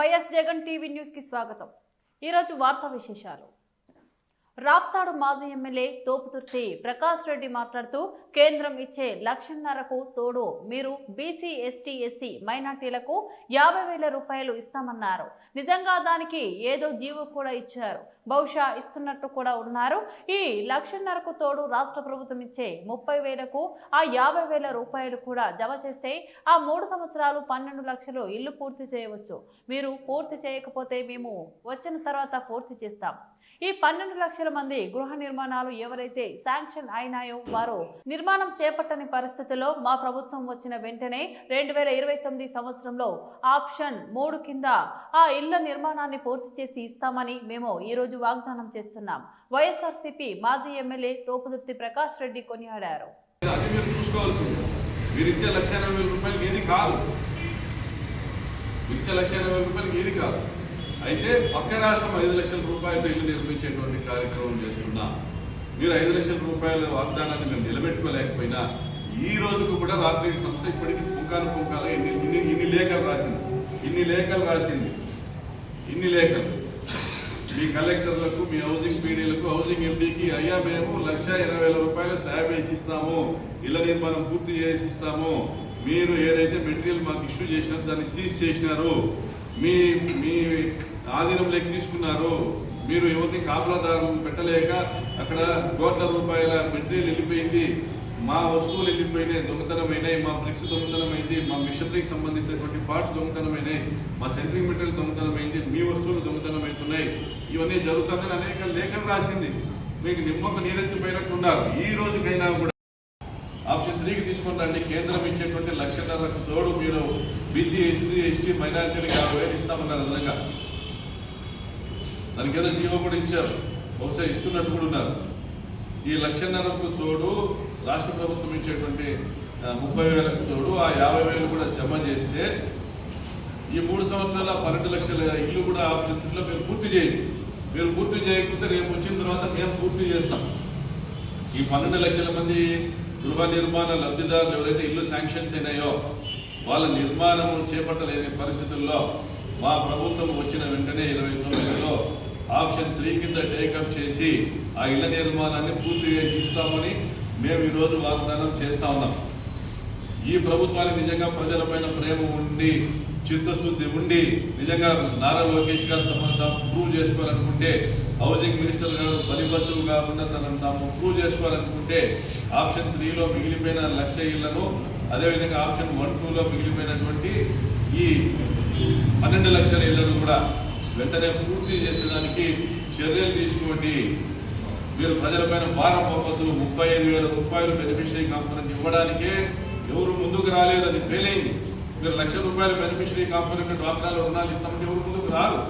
YS Jagan TV న్యూస్కి స్వాగతం. ఈరోజు వార్తా విశేషాలు. రాప్తాడు మాజీ ఎమ్మెల్యే తోపుతుర్తి ప్రకాష్ రెడ్డి మాట్లాడుతూ కేంద్రం ఇచ్చే లక్షన్నరకు తోడు మీరు బీసీ ఎస్టీ ఎస్సీ మైనార్టీలకు యాభై వేల రూపాయలు ఇస్తామన్నారు. నిజంగా దానికి ఏదో జీవో కూడా ఇచ్చారు. బహుశా ఇస్తున్నట్టు కూడా ఉన్నారు. ఈ లక్షన్నరకు తోడు రాష్ట్ర ప్రభుత్వం ఇచ్చే ముప్పై వేలకు ఆ యాభై వేల రూపాయలు కూడా జమ చేస్తే ఆ మూడు సంవత్సరాలు పన్నెండు లక్షలు ఇల్లు పూర్తి చేయవచ్చు. మీరు పూర్తి చేయకపోతే మేము వచ్చిన తర్వాత పూర్తి చేస్తాం. ఈ పన్నెండు లక్షల మంది గృహ నిర్మాణాలు ఎవరైతే శాంక్షన్ అయినాయో వారు నిర్మాణం చేపట్టని పరిస్థితుల్లో మా ప్రభుత్వం వచ్చిన వెంటనే రెండు వేల ఇరవై తొమ్మిది సంవత్సరంలో ఆప్షన్ మూడు కింద ఆ ఇళ్ళ నిర్మాణాన్ని పూర్తి చేసి ఇస్తామని మేము ఈరోజు వాగ్దానం చేస్తున్నాం. వైఎస్ఆర్సీపీ మాజీ ఎమ్మెల్యే తోపుదుర్తి ప్రకాష్ రెడ్డి కొనియాడారు. అది లక్ష ఎనభై రూపాయలకి ఏది కాదు. లక్ష ఎనభై రూపాయలకి ఏది కాదు. అయితే పక్క రాష్ట్రం ఐదు లక్షల రూపాయలతో ఇల్లు నిర్మించేటువంటి కార్యక్రమం చేస్తున్నా మీరు ఐదు లక్షల రూపాయల వాగ్దానాన్ని మేము నిలబెట్టుకోలేకపోయినా ఈ రోజుకు కూడా రాత్రి సంస్థ ఇప్పటికీ పుంకాను పుంకాలు ఇన్ని ఇన్ని ఇన్ని లేఖలు రాసింది? ఇన్ని లేఖలు రాసింది? ఇన్ని లేఖలు? మీ కలెక్టర్లకు మీ హౌసింగ్ పీడీలకు హౌసింగ్ ఎండీకి అయ్యా మేము లక్ష ఇరవై వేల రూపాయలు స్లాబ్ వేసి ఇస్తాము ఇళ్ళ నిర్మాణం పూర్తి చేసిస్తాము. మీరు ఏదైతే మెటీరియల్ మాకు ఇష్యూ చేసినారో దాన్ని సీజ్ చేసినారు. మీ మీ ఆధీనంలోకి తీసుకున్నారు మీరు ఎవరిని కాపలాదారు పెట్టలేక అక్కడ కోట్ల రూపాయల మెటీరియల్ వెళ్ళిపోయింది. మా వస్తువులు వెళ్ళిపోయినాయి దొంగతనమైనాయి మా బ్రిక్స్ దొంగతనమైంది మా మిషనరీకి సంబంధించినటువంటి పార్ట్స్ దొంగతనమైనాయి మా సెంట్రింగ్ మెటీరియల్ దొంగతనమైంది మీ వస్తువులు దొంగతనమవుతున్నాయి ఇవన్నీ జరుగుతుందని అనేక లేఖలు రాసింది. మీకు నిమ్మక నీరెత్తిపోయినట్టు ఉన్నారు. ఈ రోజుకైనా కూడా ఆప్షన్ త్రీకి తీసుకుని రండి. కేంద్రం ఇచ్చేటువంటి లక్షన్నరకు తోడు మీరు బీసీ ఎస్సీ ఎస్టీ మైనారిటీలకు యాభై వేలు ఇస్తామన్నారు నిజంగా. దానికి ఏదో జీవో కూడా ఇచ్చారు. బహుశా ఇస్తున్నట్టు కూడా ఉన్నారు. ఈ లక్షన్నరకు తోడు రాష్ట్ర ప్రభుత్వం ఇచ్చేటువంటి ముప్పై వేలకు తోడు ఆ యాభై వేలు కూడా జమ చేస్తే ఈ మూడు సంవత్సరాల పన్నెండు లక్షల ఇల్లు కూడా ఆప్షన్ త్రీలో మీరు పూర్తి చేయొచ్చు. మీరు పూర్తి చేయకపోతే రేపు వచ్చిన తర్వాత మేము పూర్తి చేస్తాం. ఈ పన్నెండు లక్షల మంది గృహ నిర్మాణ లబ్ధిదారులు ఎవరైతే ఇల్లు శాంక్షన్స్ అయినాయో వాళ్ళ నిర్మాణం చేపట్టలేని పరిస్థితుల్లో మా ప్రభుత్వం వచ్చిన వెంటనే ఇరవై తొమ్మిదిలో ఆప్షన్ త్రీ కింద టేకప్ చేసి ఆ ఇళ్ళ నిర్మాణాన్ని పూర్తి చేసి ఇస్తామని మేము ఈరోజు వాగ్దానం చేస్తా ఉన్నాం. ఈ ప్రభుత్వానికి నిజంగా ప్రజలపైన ప్రేమ ఉండి చిత్తశుద్ధి ఉండి నిజంగా నారా లోకేష్ గారు తమను తాము ప్రూవ్ చేసుకోవాలనుకుంటే హౌసింగ్ మినిస్టర్ గారు పని బస్సులు కాకుండా తనను తాము ప్రూవ్ చేసుకోవాలనుకుంటే ఆప్షన్ త్రీలో మిగిలిపోయిన లక్ష ఇళ్ళను అదేవిధంగా ఆప్షన్ వన్ టూలో మిగిలిపోయినటువంటి ఈ పన్నెండు లక్షల ఇళ్ళను కూడా వెంటనే పూర్తి చేసేదానికి చర్యలు తీసుకోండి. మీరు ప్రజలపైన భారం పోవద్దు ముప్పై ఐదు వేల రూపాయలు బెనిఫిషరీ కాంపోనెంట్ ఇవ్వడానికే ఎవరు ముందుకు రాలేదు అది ఫెయిల్ అయింది. మీరు లక్ష రూపాయలు బెనిఫిషరీ కాంపోనెంట్ డాక్టర్లు రుణాలు ఇస్తామంటే ఎవరు ముందుకు రారు.